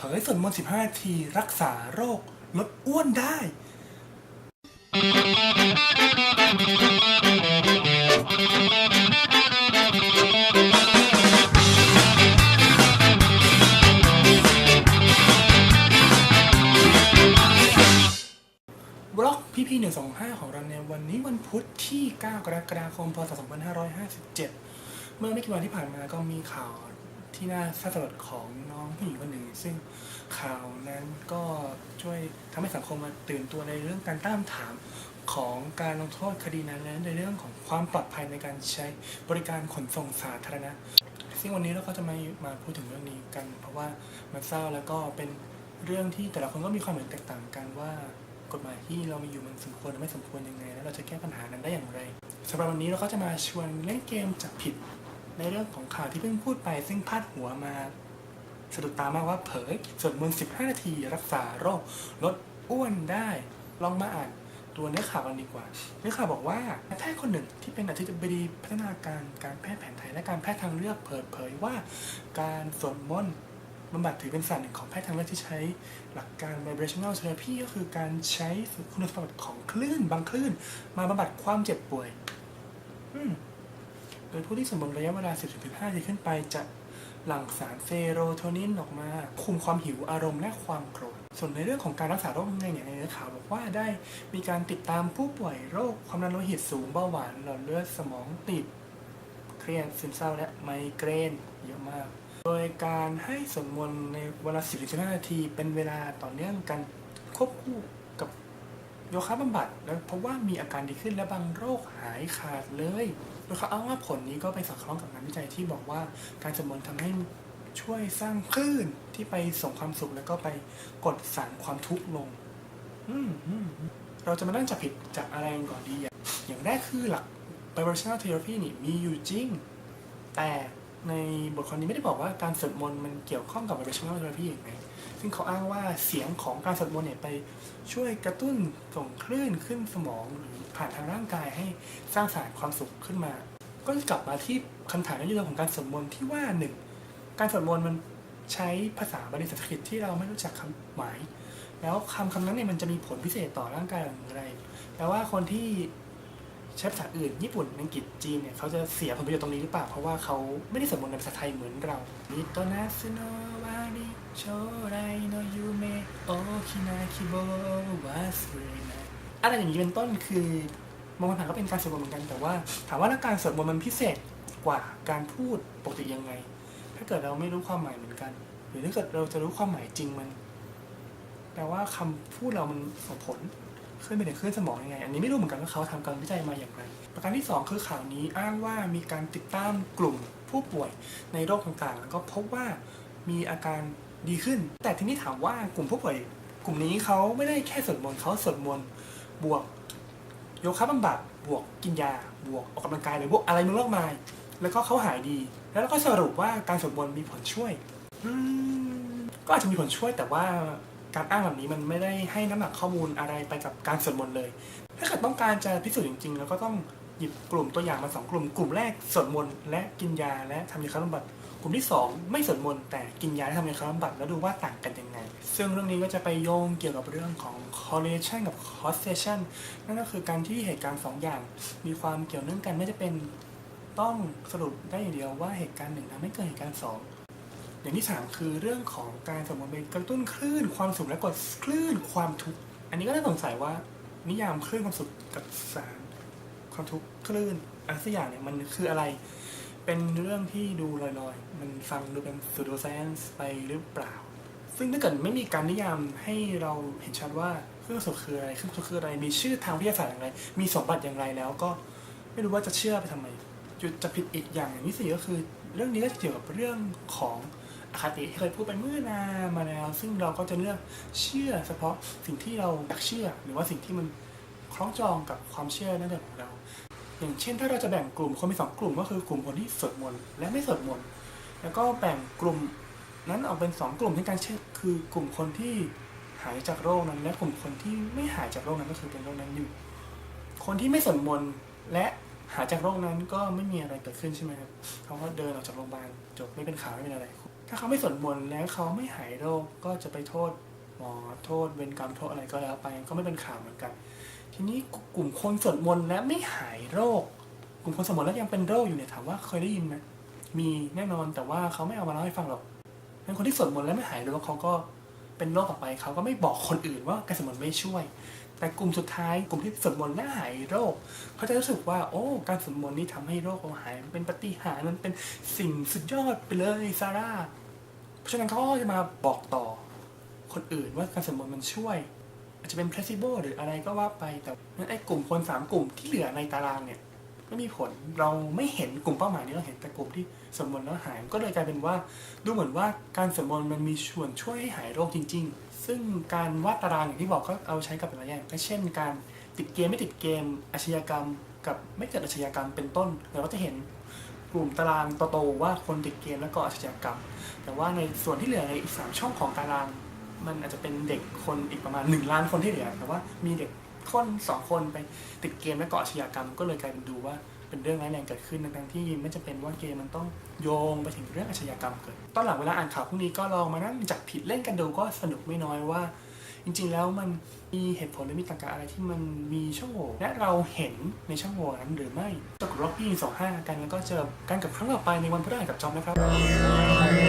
ผยส่วดมนต์15นาทีรักษาโรคลดอ้วนได้ บล็อกพี่พี125ของเราในวันนี้วันพุธที่ 9 กรกฎาคม พศ 2557 เมื่อไม่กี่วันที่ผ่านมาก็มีข่าว ที่น่าสะสลดของน้องผู้หญิงคนหนึ่ง ซึ่งข่าวนั้นก็ช่วยทำให้สังคมมาตื่นตัวในเรื่องการตั้งคำถามของการลงโทษคดีนั้นและในเรื่องของความปลอดภัยในการใช้บริการขนส่งสาธารณะ ซึ่งวันนี้เราก็จะมามาพูดถึงเรื่องนี้กัน เพราะว่ามันเศร้าแล้วก็เป็นเรื่องที่แต่ละคนก็มีความเห็นแตกต่างกันว่ากฎหมายที่เรามีอยู่มันสมควรหรือไม่สมควรยังไง แล้วเราจะแก้ปัญหานั้นได้อย่างไรสำหรับวันนี้เราก็จะมาชวนเล่นเกมจับผิด ในเรื่องของข่าวที่เพิ่งพูดไปซึ่งพาดหัวมาสะดุดตามากว่าเผยสวดมนต์15 นาทีรักษาโรคลดอ้วนได้ ลองมาอ่านตัวเนื้อข่าวกันดีกว่า เนื้อข่าวบอกว่าแพทย์คนหนึ่งที่เป็นอธิบดีพัฒนาการการแพทย์แผนไทยและการแพทย์ทางเลือกเปิดเผยว่า การสวดมนต์บำบัดถือเป็นศาสตร์หนึ่งของแพทย์ทางเลือกที่ใช้หลักการ vibrational therapy ก็คือการใช้คุณสมบัติของคลื่นบางคลื่น มาบำบัดความเจ็บป่วย อืม โดยผู้ที่สมบูรณ์ระยะเวลา 10-15นาทีขึ้นไปจะหลั่งสารเซโรโทนินออกมา คุมความหิวอารมณ์และความโกรธ ส่วนในเรื่องของการรักษาโรคยังไงเนี่ยในเนื้อข่าวบอกว่าได้มีการติดตามผู้ป่วยโรคความดันโลหิตสูงเบาหวานหลอดเลือดสมองตีบเครียดซึมเศร้าและไมเกรนเยอะมาก โดยการให้สวดมนต์ในเวลา 10-15 นาที เป็นเวลาต่อเนื่องกันควบคู่กับ โยคะบำบัดแล้วพบว่ามีอาการดีขึ้นและบางโรคหายขาดเลยโดยเขาอ้างว่าผลนี้ก็ไปสอดคล้องกับงานวิจัยที่บอกว่าการสวดมนต์ทำให้ช่วยสร้างคลื่นที่ไปส่งความสุขแล้วก็ไปกดสารความทุกข์ลงอืมอมเราจะมานั่งจับผิดจากอะไรก่อนดีอะอย่างแรกคือหลัก vibrational therapy นี่มีอยู่จริง แต่ในบทความนี้ไม่ได้บอกว่าการสวดมนต์มันเกี่ยวข้องกับ vibrational therapy อย่างไร ซึ่งเขาอ้างว่าเสียงของการสวดมนต์เนี่ยไปช่วยกระตุ้นส่งคลื่นขึ้นสมองหรือผ่านทางร่างกายให้สร้างสารความสุขขึ้นมา ก็จะกลับมาที่คำถามในเรื่องของการสวดมนต์ที่ว่าหนึ่งการสวดมนต์มันใช้ภาษาบาลีสันสกฤตที่เราไม่รู้จักคำหมาย แล้วคำคำนั้นเนี่ยมันจะมีผลพิเศษต่อร่างกายอย่างไรแปลว่าคนที่ ใช้ภาษาอื่น ญี่ปุ่น อังกฤษ จีนเนี่ยเขาจะเสียผลประโยชน์ตรงนี้หรือเปล่า เพราะว่าเขาไม่ได้สวดมนต์ในภาษาไทยเหมือนเรามิโตนาซึโนวาริโชไรโนยูเมโอคินาคิโบวาสเรนะอะไรอย่างนี้เป็นต้นคือมองผ่านก็เป็นการสวดมนต์เหมือนกัน แต่ว่า ถามว่าแล้วการสวดมนต์มันพิเศษกว่าการพูดปกติยังไง ถ้าเกิดเราไม่รู้ความหมายเหมือนกัน หรือถ้าเกิดเราจะรู้ความหมายจริงมัน แปลว่าคำพูดเรามันส่งผล ขึ้นไปในคลื่นสมองยังไง อันนี้ไม่รู้เหมือนกันว่าเขาทำการวิจัยมาอย่างไร ประการที่สองคือข่าวนี้อ้างว่ามีการติดตามกลุ่มผู้ป่วยในโรคต่างๆ แล้วก็พบว่ามีอาการดีขึ้น แต่ทีนี้ถามว่ากลุ่มผู้ป่วย กลุ่มนี้เขาไม่ได้แค่สวดมนต์เขาสวดมนต์บวกโยคะบำบัดบวกกินยา บวกออกกำลังกายหรือบวกอะไรมึงมากมาย แล้วก็เขาหายดี แล้วเราก็สรุปว่าการสวดมนต์มีผลช่วยอืมก็อาจจะมีผลช่วยแต่ว่า การอ้างแบบนี้มันไม่ได้ให้น้ำหนักข้อมูลอะไรไปกับการสวดมนต์เลย ถ้าเกิดต้องการจะพิสูจน์จริงๆ แล้วก็ต้องหยิบกลุ่มตัวอย่างมาสองกลุ่ม กลุ่มแรกสวดมนต์และกินยาและทำยาฆ่าบำบัดกลุ่มที่สองไม่สวดมนต์แต่กินยาและทำยาฆ่าบำบัดแล้วดูว่าต่างกันยังไง ซึ่งเรื่องนี้ก็จะไปโยงเกี่ยวกับเรื่องของ correlation กับ causation นั่นก็คือการที่เหตุการณ์สองอย่าง มีความเกี่ยวเนื่องกันไม่จะเป็นต้องสรุปได้อย่างเดียวว่าเหตุการณ์หนึ่งทำให้เกิดเหตุการณ์ส อย่างที่สามคือเรื่องของการสมมติเป็นกระตุ้นคลื่นความสุขและกดคลื่นความทุกข์อันนี้ก็น่าสงสัยว่านิยามคลื่นความสุขกับสารความทุกข์คลื่นอะไรสักอย่างเนี่ยมันคืออะไร เป็นเรื่องที่ดูลอยๆ มันฟังดูเป็นสูด o แซนส์ไปหรือเปล่า ซึ่งถ้าเกิดไม่มีการนิยามให้เราเห็นชัดว่าคลื่นความสุขคืออะไรคลื่นความสุขคืออะไร มีชื่อทางวิทยาศาสตร์อย่างไร มีสมบัติอย่างไรแล้วก็ไม่รู้ว่าจะเชื่อไปทำไมจุดจะผิดอีกอย่างอย่างที่สี่ก็คือ เรื่องนี้ก็เกี่ยวกับเรื่องของ คติที่เคยพูดไปเมื่อนานมาแล้ว ซึ่งเราก็จะเลือกเชื่อ เฉพาะสิ่งที่เราอยากเชื่อ หรือว่าสิ่งที่มันคล้องจองกับความเชื่อนั่นเองของเรา อย่างเช่น ถ้าเราจะแบ่งกลุ่มคนเป็นสองกลุ่มก็คือกลุ่มคนที่สวดมนต์และไม่สวดมนต์แล้วก็แบ่งกลุ่มนั้นออกเป็นสองกลุ่มที่การเช่นคือกลุ่มคนที่หายจากโรคนั้น และกลุ่มคนที่ไม่หายจากโรคนั้นก็คือเป็นโรคนั้นอยู่ คนที่ไม่สวดมนต์และหายจากโรคนั้นก็ไม่มีอะไรเกิดขึ้นใช่ไหมครับเขาก็เดินออกจากโรงพยาบาลจบไม่เป็นข่าวไม่เป็นอะไร ถ้าเขาไม่สวดมนต์แล้วเขาไม่หายโรคก็จะไปโทษหมอโทษเวรกรรมโทษอะไรก็แล้วไปก็ไม่เป็นข่าวเหมือนกัน ทีนี้กลุ่มคนสวดมนต์และไม่หายโรค กลุ่มคนสวดมนต์แล้วยังเป็นโรคอยู่เนี่ยถามว่าเคยได้ยินไหมมีแน่นอนแต่ว่าเขาไม่เอามาเล่าให้ฟังหรอกเป็นคนที่สวดมนต์แล้วไม่หายโรคเขาก็ เป็นโรคต่อไปเขาก็ไม่บอกคนอื่นว่าการสวดมนต์ไม่ช่วย แต่กลุ่มสุดท้ายกลุ่มที่สวดมนต์และหายโรค เขาจะรู้สึกว่า โอ้ การสวดมนต์นี่ทำให้โรคเราหายมันเป็นปาฏิหาริย์มันเป็นสิ่งสุดยอดไปเลยซาร่าเพราะฉะนั้นเขาก็จะมาบอกต่อคนอื่นว่าการสวดมนต์มันช่วย อาจจะเป็น placebo หรืออะไรก็ว่าไปแต่นั้นไอ้กลุ่มคนสามกลุ่มที่เหลือในตารางเนี่ย ไม่มีผลเราไม่เห็นกลุ่มเป้าหมายนี้เราเห็นแต่กลุ่มที่สวดมนต์แล้วหายก็เลยกลายเป็นว่าดูเหมือนว่าการสวดมนต์มันมีส่วนช่วยให้หายโรคจริง ๆ ซึ่งการวาดตารางอย่างที่บอกก็เอาใช้กับหลายอย่างก็เช่น การติดเกมไม่ติดเกมอาชญากรรม กับไม่เกิดอาชญากรรมเป็นต้นเราก็จะเห็นกลุ่มตารางโตๆว่าคนติดเกมแล้วก็อาชญากรรม แต่ว่าในส่วนที่เหลือในอีกสามช่องของตาราง มันอาจจะเป็นเด็กคนอีกประมาณหนึ่งล้านคนที่เหลือแต่ว่ามีเด็ก คนสองคนไปติดเกมและก่ออาชญากรรม ก็เลยกลายเป็นดูว่าเป็นเรื่องร้ายแรงเกิดขึ้นทั้งๆที่ไม่จะเป็นว่าเกมมันต้องโยงไปถึงเรื่องอาชญากรรมเกิดตอนหลังเวลาอ่านข่าวพวกนี้ก็ลองมานั่งจับผิดเล่นกันดูก็สนุกไม่น้อยว่า จริง ๆ แล้วมันมีเหตุผลหรือมีตรรกะอะไรที่มันมีช่องโหว่และเราเห็นในช่องโหว่นั้นหรือไม่จากร็อกกี้สองห้ากันแล้วก็เจอกันกับครั้งต่อไปในวันพฤหัสกับจอมนะครับ